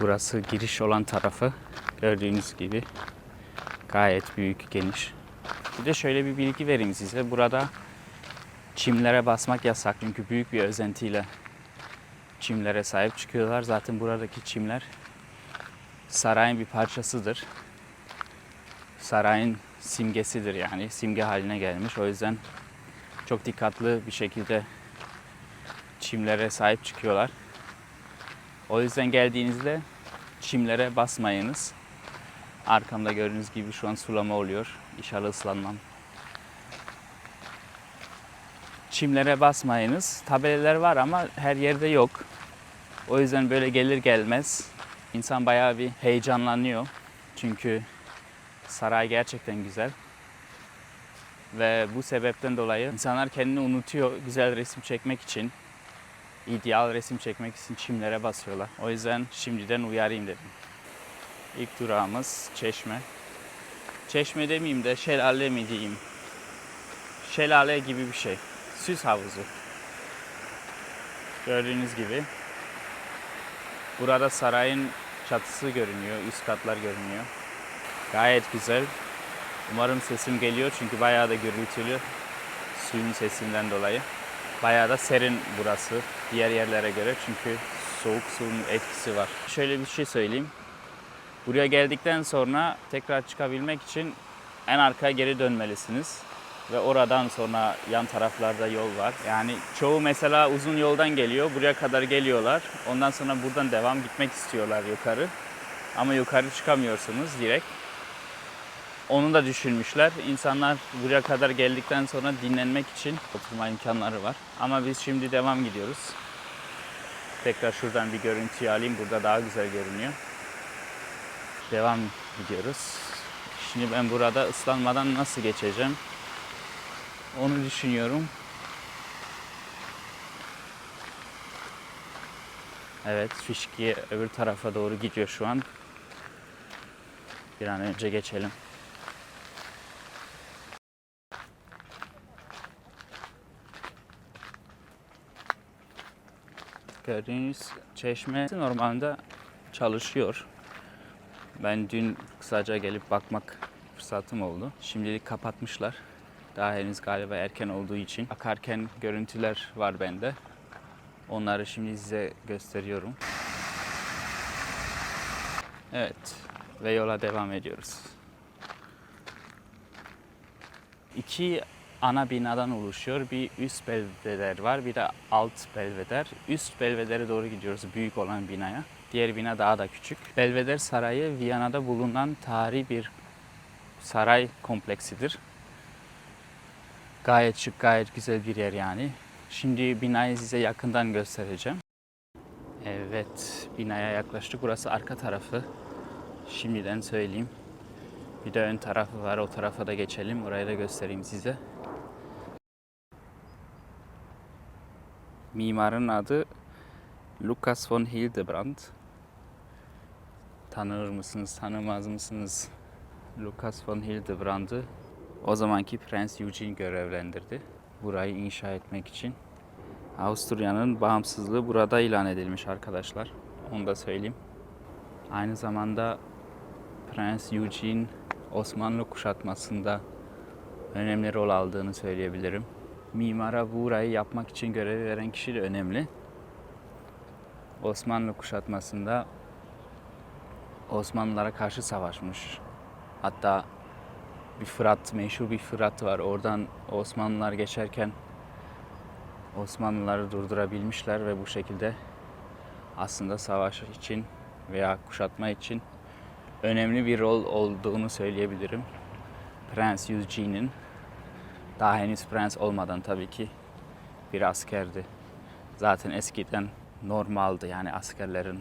Burası giriş olan tarafı. Gördüğünüz gibi gayet büyük, geniş. Bir de şöyle bir bilgi vereyim size. Burada çimlere basmak yasak çünkü büyük bir özentiyle çimlere sahip çıkıyorlar. Zaten buradaki çimler sarayın bir parçasıdır. Sarayın simgesidir yani simge haline gelmiş. O yüzden çok dikkatli bir şekilde çimlere sahip çıkıyorlar. O yüzden geldiğinizde çimlere basmayınız. Arkamda gördüğünüz gibi şu an sulama oluyor. İnşallah ıslanmam. Çimlere basmayınız. Tabelalar var ama her yerde yok. O yüzden böyle gelir gelmez insan bayağı bir heyecanlanıyor. Çünkü saray gerçekten güzel. Ve bu sebepten dolayı insanlar kendini unutuyor güzel resim çekmek için. İdeal resim çekmek için çimlere basıyorlar. O yüzden şimdiden uyarayım dedim. İlk durağımız Çeşme. Çeşme demeyeyim de şelale mi diyeyim. Şelale gibi bir şey. Süs havuzu. Gördüğünüz gibi. Burada sarayın çatısı görünüyor, üst katlar görünüyor. Gayet güzel. Umarım sesim geliyor çünkü bayağı da gürültülü suyun sesinden dolayı. Bayağı da serin burası diğer yerlere göre çünkü soğuk suyun etkisi var. Şöyle bir şey söyleyeyim. Buraya geldikten sonra tekrar çıkabilmek için en arkaya geri dönmelisiniz. Ve oradan sonra yan taraflarda yol var. Yani çoğu mesela uzun yoldan geliyor. Buraya kadar geliyorlar. Ondan sonra buradan devam gitmek istiyorlar yukarı. Ama yukarı çıkamıyorsunuz direkt. Onu da düşünmüşler. İnsanlar buraya kadar geldikten sonra dinlenmek için oturma imkanları var. Ama biz şimdi devam gidiyoruz. Tekrar şuradan bir görüntüyü alayım. Burada daha güzel görünüyor. Devam gidiyoruz. Şimdi ben burada ıslanmadan nasıl geçeceğim? Onu düşünüyorum. Evet, fişki öbür tarafa doğru gidiyor şu an. Bir an önce geçelim. Gördüğünüz çeşme normalde çalışıyor. Ben dün kısaca gelip bakmak fırsatım oldu. Şimdilik kapatmışlar. Daha henüz galiba erken olduğu için. Akarken görüntüler var bende. Onları şimdi size gösteriyorum. Evet ve yola devam ediyoruz. İki ana binadan oluşuyor. Bir üst belveder var, bir de alt belveder. Üst belvedere doğru gidiyoruz, büyük olan binaya. Diğer bina daha da küçük. Belveder Sarayı Viyana'da bulunan tarihi bir saray kompleksidir. Gayet şık, gayet güzel bir yer yani. Şimdi binayı size yakından göstereceğim. Evet, binaya yaklaştık. Burası arka tarafı. Şimdiden söyleyeyim. Bir de ön tarafı var. O tarafa da geçelim. Orayı da göstereyim size. Mimarın adı Lucas von Hildebrand. Tanır mısınız, tanımaz mısınız? Lucas von Hildebrand'ı o zamanki Prens Eugene görevlendirdi. Burayı inşa etmek için. Avusturya'nın bağımsızlığı burada ilan edilmiş arkadaşlar. Onu da söyleyeyim. Aynı zamanda Prens Eugene Osmanlı kuşatmasında önemli rol aldığını söyleyebilirim. Mimara burayı yapmak için görevi veren kişi de önemli. Osmanlı kuşatmasında Osmanlılara karşı savaşmış. Hatta bir Fırat, meşhur bir Fırat var. Oradan Osmanlılar geçerken Osmanlıları durdurabilmişler ve bu şekilde aslında savaş için veya kuşatma için önemli bir rol olduğunu söyleyebilirim. Prens Eugene'in daha henüz prens olmadan tabii ki bir askerdi. Zaten eskiden normaldi yani askerlerin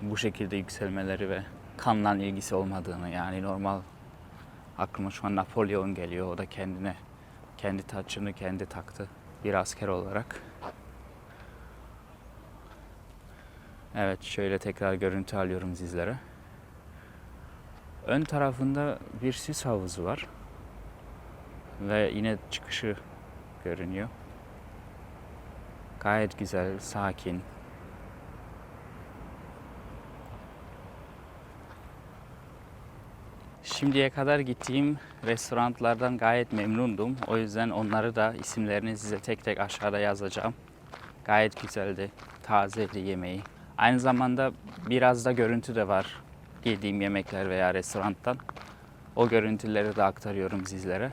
bu şekilde yükselmeleri ve kanla ilgisi olmadığını yani normal aklıma şu an Napolyon geliyor. O da kendine kendi taçını kendi taktı bir asker olarak. Evet şöyle tekrar görüntü alıyorum sizlere. Ön tarafında bir süs havuzu var. Ve yine çıkışı görünüyor. Gayet güzel, sakin. Şimdiye kadar gittiğim restoranlardan gayet memnundum. O yüzden onları da isimlerini size tek tek aşağıda yazacağım. Gayet güzeldi. Tazeydi yemeği. Aynı zamanda biraz da görüntü de var yediğim yemekler veya restorandan. O görüntüleri de aktarıyorum sizlere.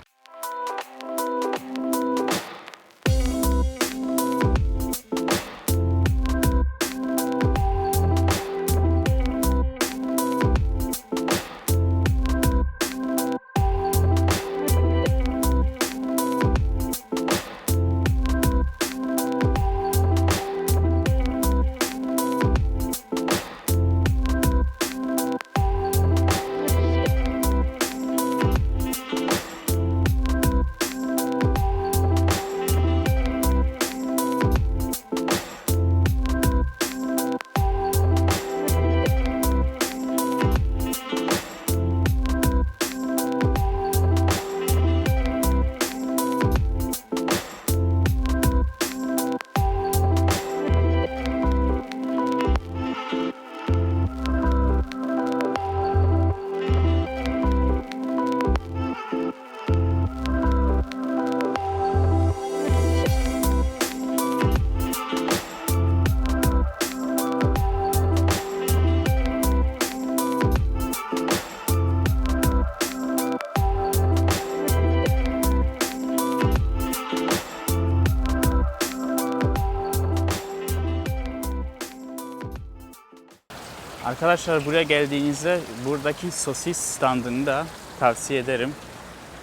Arkadaşlar buraya geldiğinizde buradaki sosis standını da tavsiye ederim.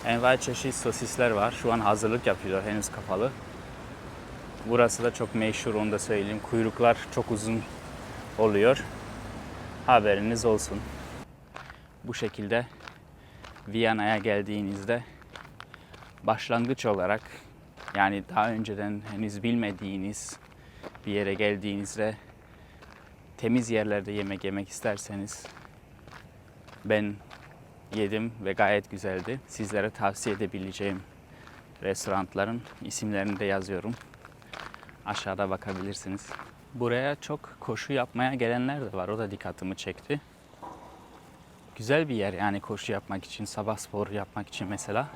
Envai çeşit sosisler var. Şu an hazırlık yapıyorlar henüz kapalı. Burası da çok meşhur onu da söyleyeyim. Kuyruklar çok uzun oluyor. Haberiniz olsun. Bu şekilde Viyana'ya geldiğinizde başlangıç olarak yani daha önceden henüz bilmediğiniz bir yere geldiğinizde temiz yerlerde yemek yemek isterseniz ben yedim ve gayet güzeldi. Sizlere tavsiye edebileceğim restoranların isimlerini de yazıyorum. Aşağıda bakabilirsiniz. Buraya çok koşu yapmaya gelenler de var. O da dikkatimi çekti. Güzel bir yer yani koşu yapmak için, sabah sporu yapmak için mesela.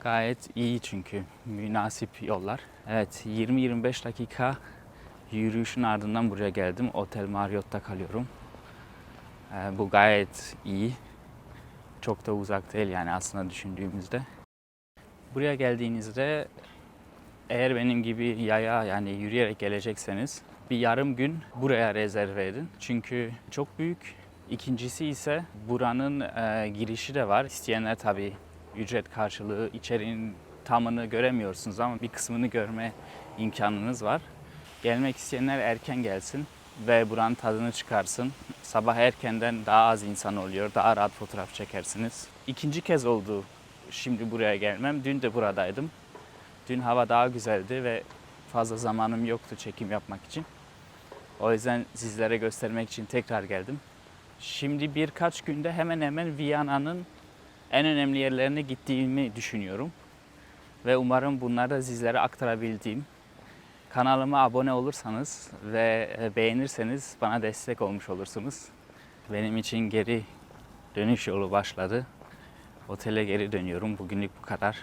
Gayet iyi çünkü münasip yollar. Evet 20-25 dakika yürüyüşün ardından buraya geldim. Otel Marriott'ta kalıyorum. Ee, bu gayet iyi. Çok da uzak değil yani aslında düşündüğümüzde. Buraya geldiğinizde eğer benim gibi yaya yani yürüyerek gelecekseniz bir yarım gün buraya rezerve edin. Çünkü çok büyük. İkincisi ise buranın e, girişi de var. İsteyenler tabii ücret karşılığı içeriğin tamını göremiyorsunuz ama bir kısmını görme imkanınız var. Gelmek isteyenler erken gelsin ve buranın tadını çıkarsın. Sabah erkenden daha az insan oluyor, daha rahat fotoğraf çekersiniz. İkinci kez oldu şimdi buraya gelmem. Dün de buradaydım. Dün hava daha güzeldi ve fazla zamanım yoktu çekim yapmak için. O yüzden sizlere göstermek için tekrar geldim. Şimdi birkaç günde hemen hemen Viyana'nın en önemli yerlerine gittiğimi düşünüyorum. Ve umarım bunları da sizlere aktarabildiğim Kanalıma abone olursanız ve e, beğenirseniz bana destek olmuş olursunuz. Benim için geri dönüş yolu başladı. Otele geri dönüyorum. Bugünlük bu kadar.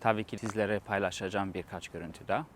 Tabii ki sizlere paylaşacağım birkaç görüntü daha.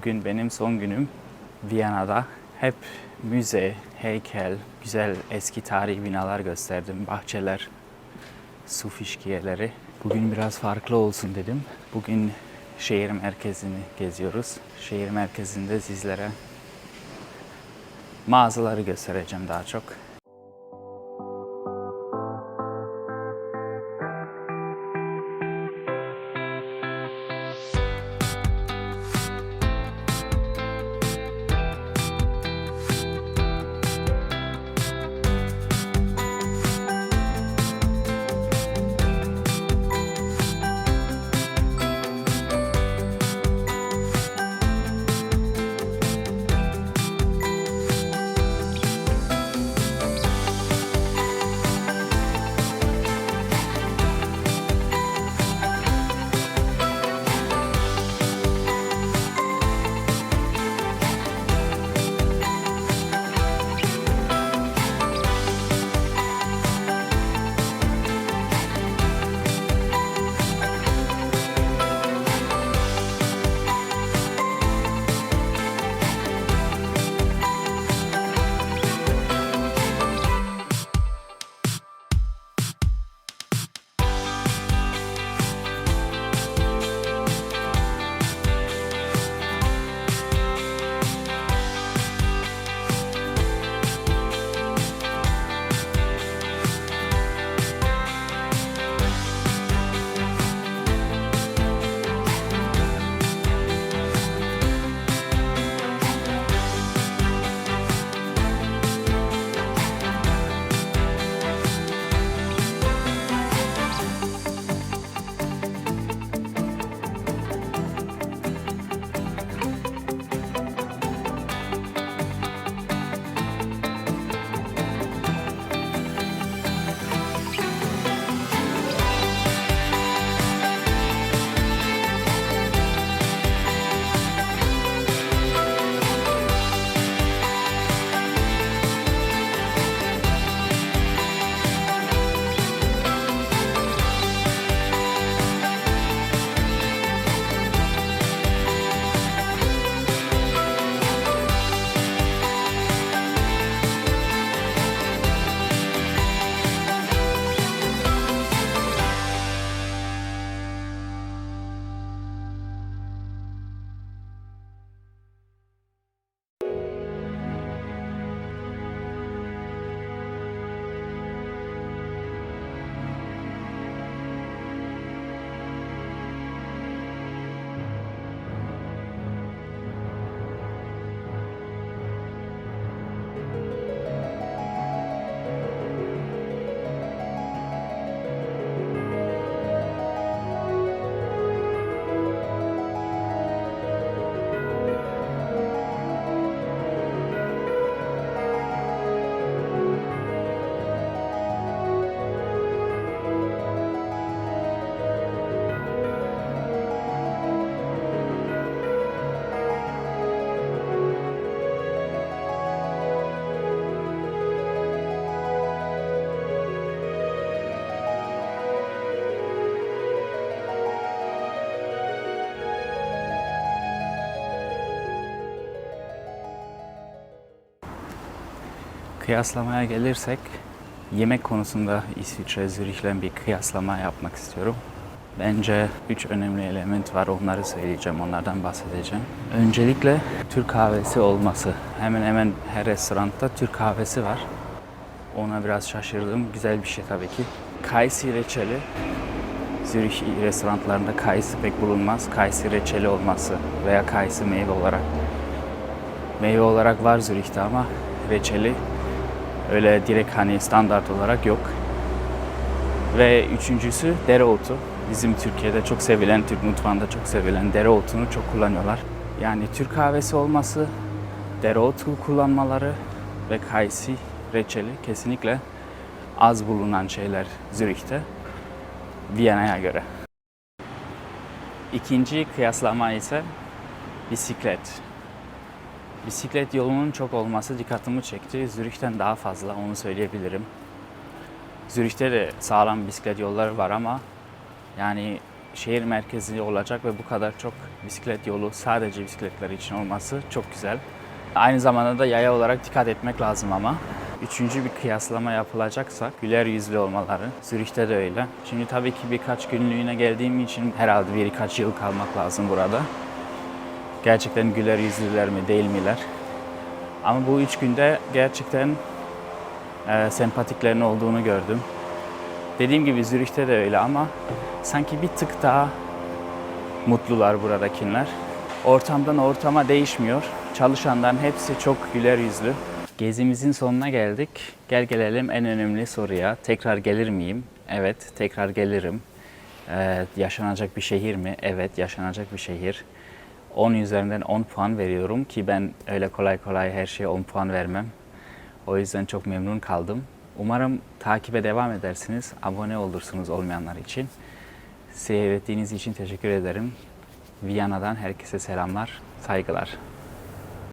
Bugün benim son günüm Viyana'da. Hep müze, heykel, güzel eski tarihi binalar gösterdim, bahçeler, su fişkiyeleri. Bugün biraz farklı olsun dedim. Bugün şehir merkezini geziyoruz. Şehir merkezinde sizlere mağazaları göstereceğim daha çok. Kıyaslamaya gelirsek yemek konusunda İsviçre Zürih'le bir kıyaslama yapmak istiyorum. Bence üç önemli element var. Onları söyleyeceğim, onlardan bahsedeceğim. Öncelikle Türk kahvesi olması. Hemen hemen her restoranda Türk kahvesi var. Ona biraz şaşırdım. Güzel bir şey tabii ki. Kayısı reçeli. Zürih restoranlarında kayısı pek bulunmaz. Kayısı reçeli olması veya kayısı meyve olarak. Meyve olarak var Zürih'te ama reçeli öyle direkt hani standart olarak yok. Ve üçüncüsü dereotu. Bizim Türkiye'de çok sevilen, Türk mutfağında çok sevilen dereotunu çok kullanıyorlar. Yani Türk kahvesi olması, dereotu kullanmaları ve kayısı reçeli kesinlikle az bulunan şeyler Zürih'te Viyana'ya göre. İkinci kıyaslama ise bisiklet. Bisiklet yolunun çok olması dikkatimi çekti. Zürih'ten daha fazla onu söyleyebilirim. Zürih'te de sağlam bisiklet yolları var ama yani şehir merkezi olacak ve bu kadar çok bisiklet yolu sadece bisikletler için olması çok güzel. Aynı zamanda da yaya olarak dikkat etmek lazım ama. Üçüncü bir kıyaslama yapılacaksa güler yüzlü olmaları. Zürih'te de öyle. Şimdi tabii ki birkaç günlüğüne geldiğim için herhalde birkaç yıl kalmak lazım burada. Gerçekten güler yüzlüler mi değil miler? Ama bu üç günde gerçekten e, sempatiklerin olduğunu gördüm. Dediğim gibi Zürih'te de öyle ama sanki bir tık daha mutlular buradakiler. Ortamdan ortama değişmiyor. Çalışanların hepsi çok güler yüzlü. Gezimizin sonuna geldik. Gel gelelim en önemli soruya. Tekrar gelir miyim? Evet, tekrar gelirim. Ee, yaşanacak bir şehir mi? Evet, yaşanacak bir şehir. 10 üzerinden 10 puan veriyorum ki ben öyle kolay kolay her şeye 10 puan vermem. O yüzden çok memnun kaldım. Umarım takibe devam edersiniz. Abone olursunuz olmayanlar için. Seyrettiğiniz için teşekkür ederim. Viyana'dan herkese selamlar, saygılar.